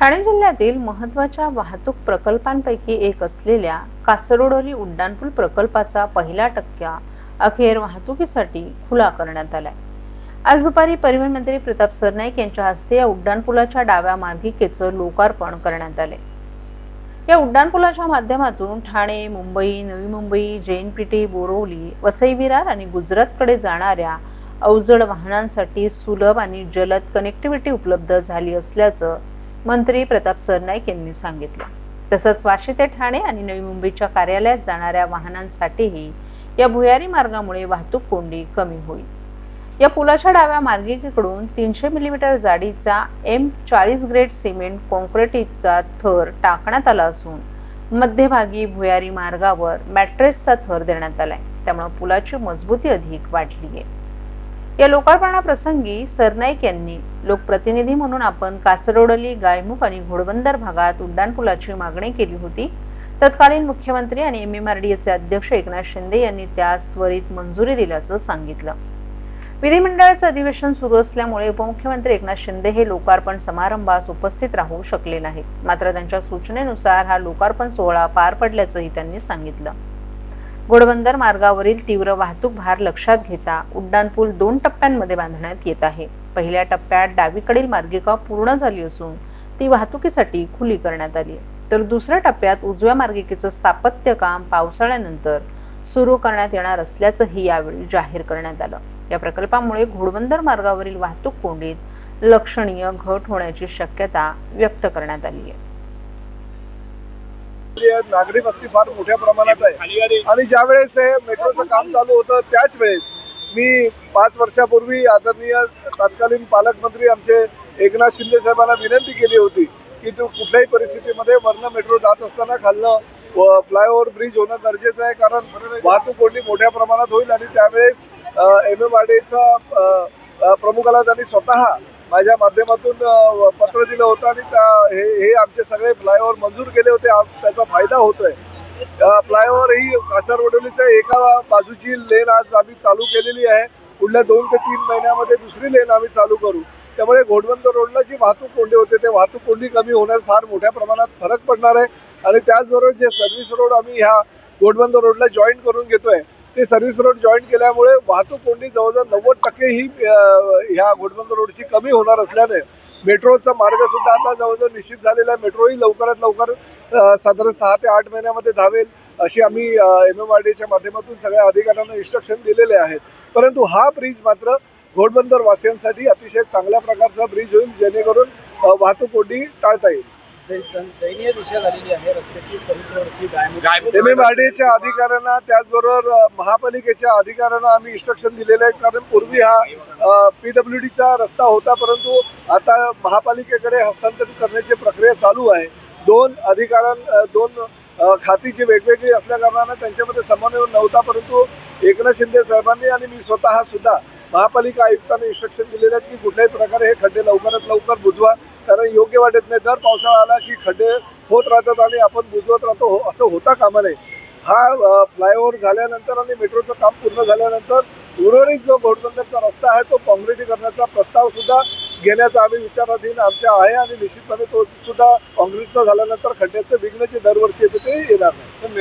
ठाणे जिल्ह्यातील महत्त्वाच्या वाहतूक प्रकल्पांपैकी एक असलेल्या कासरोडोली उड्डाणपूल प्रकल्पाचा पहिला टक्का अखेर वाहतुकीसाठी खुला करण्यात आलाय. आज दुपारी परिवहन मंत्री प्रताप सरनाईक यांच्या हस्ते या उड्डाणपुलाच्या डाव्या मार्गिकेचं लोकार्पण करण्यात आले या उड्डाणपुलाच्या माध्यमातून ठाणे मुंबई नवी मुंबई जेएनपीटी बोरवली वसई विरार आणि गुजरातकडे जाणाऱ्या अवजड वाहनांसाठी सुलभ आणि जलद कनेक्टिव्हिटी उपलब्ध झाली असल्याचं मंत्री प्रताप सरनाईक यांनी सांगितलं. तसंच वाशी ते ठाणे आणि नवी मुंबईच्या कार्यालयात जाणाऱ्या वाहनांसाठीही या भुयारी मार्गामुळे वाहतूक कोंडी कमी होईल. या पुलाच्या डाव्या मार्गिकेकडून तीनशे मिलीमीटर जाडीचा एम चाळीस ग्रेड सिमेंट कॉन्क्रिटीचा थर टाकण्यात आला असून मध्यभागी भुयारी मार्गावर मॅट्रेसचा थर देण्यात आलाय. त्यामुळे पुलाची मजबूती अधिक वाढली आहे. या लोकार्पणाप्रसंगी सरनाईक यांनी लोकप्रतिनिधी म्हणून आपण कासरोडली गायमुख आणि घोडबंदर भागात उड्डाणपुलाची मागणी केली होती. तत्कालीन मुख्यमंत्री आणि एम एम आर डी चे अध्यक्ष एकनाथ शिंदे यांनी त्यास त्वरित मंजुरी दिल्याचं सांगितलं. विधिमंडळाचं अधिवेशन सुरू असल्यामुळे उपमुख्यमंत्री एकनाथ शिंदे हे लोकार्पण समारंभास उपस्थित राहू शकले नाहीत. मात्र त्यांच्या सूचनेनुसार हा लोकार्पण सोहळा पार पडल्याचंही त्यांनी सांगितलं. घोडबंदर मार्गावरील तीव्र वाहतूक भार लक्षात घेता उड्डाणपूल दोन टप्प्यांमध्ये बांधण्यात येत आहे. पहिल्या टप्प्यात डावीकडील मार्गिका पूर्ण झाली असून ती वाहतुकीसाठी खुली करण्यात आली तर दुसऱ्या टप्प्यात उजव्या मार्गिकेचं स्थापत्य काम पावसाळ्यानंतर सुरू करण्यात येणार असल्याचंही यावेळी जाहीर करण्यात आलं. या प्रकल्पामुळे घोडबंदर मार्गावरील वाहतूक कोंडीत लक्षणीय घट होण्याची शक्यता व्यक्त करण्यात आली आहे. नागरी वस्ती फार मोठ्या प्रमाणात आहे. आणि ज्या वेळेस हे मेट्रोचं काम चालू होतं त्याच वेळेस मी पाच वर्षापूर्वी आदरणीय तत्कालीन पालकमंत्री आमचे एकनाथ शिंदे साहेबांना विनंती केली होती की तो कुठल्याही परिस्थितीमध्ये वरनं मेट्रो जात असताना खालनं फ्लायओव्हर ब्रिज होणं गरजेचं आहे कारण वाहतूक कोंडी मोठ्या प्रमाणात होईल आणि त्यावेळेस एम एम आर डीचा प्रमुखाला त्यांनी स्वतः माझ्या माध्यमातून पत्र दिलं होतं आणि त्या हे हे आमचे सगळे फ्लायओव्हर मंजूर केले होते. आज त्याचा फायदा होतोय. फ्लायओव्हर ही कासारवडोलीच्या एका बाजूची लेन आज आम्ही चालू केलेली आहे. पुढल्या दोन ते तीन महिन्यामध्ये दुसरी लेन आम्ही चालू करू. त्यामुळे घोडबंदर रोडला जी वाहतूक कोंडी होते ते वाहतूक कोंडी कमी होण्यास फार मोठ्या प्रमाणात फरक पडणार आहे. आणि त्याचबरोबर जे सर्व्हिस रोड आम्ही ह्या घोडबंदर रोडला जॉईन करून घेतोय ते सर्व्हिस रोड जॉईन केल्यामुळे वाहतूक कोंडी जवळजवळ नव्वद टक्के ही ह्या घोडबंदर रोडची कमी होणार असल्याने मेट्रोचा मार्ग सुद्धा आता जवळजवळ निश्चित झालेला आहे. मेट्रोही लवकरात लवकर साधारण सहा ते आठ महिन्यामध्ये धावेल अशी आम्ही एम एम आर डीच्या माध्यमातून सगळ्या अधिकाऱ्यांना इन्स्ट्रक्शन दिलेले आहेत. परंतु हा ब्रिज मात्र घोडबंदर वासियांसाठी अतिशय चांगल्या प्रकारचा ब्रिज होईल जेणेकरून वाहतूक कोंडी टाळता येईल. दयनीय दिशा झालेली आहे. रस्त्याची अधिकाऱ्यांना त्याचबरोबर महापालिकेच्या अधिकाऱ्यांना आम्ही इन्स्ट्रक्शन दिलेले आहे. कारण पूर्वी हा पी डब्ल्यू डीचा रस्ता होता परंतु आता महापालिकेकडे हस्तांतरित करण्याची प्रक्रिया चालू आहे. दोन अधिकाऱ्यां दोन खाती जी वेगवेगळी असल्या कारणानं त्यांच्यामध्ये समन्वय नव्हता परंतु एकनाथ शिंदे साहेबांनी आणि मी स्वतः सुद्धा महापालिका आयुक्तांना इन्स्ट्रक्शन दिलेले आहेत की कुठल्याही प्रकारे हे खड्डे लवकरात लवकर बुजवा. कारण योग्य वाटत नाही. दर पावसाळा आला की खड्डे होत राहतात आणि आपण बुजवत राहतो हो, असं होता कामा नये. हा फ्लायओव्हर झाल्यानंतर आणि मेट्रोचं काम पूर्ण झाल्यानंतर उर्वरित जो घोडबंदरचा रस्ता आहे तो काँक्रिटीकरणाचा प्रस्ताव सुद्धा घेण्याचा आम्ही विचाराधीन आमच्या आहे आणि निश्चितपणे तो सुद्धा काँक्रीटचा झाल्यानंतर खड्ड्याचं विघ्न जे दरवर्षी येते ते येणार नाही.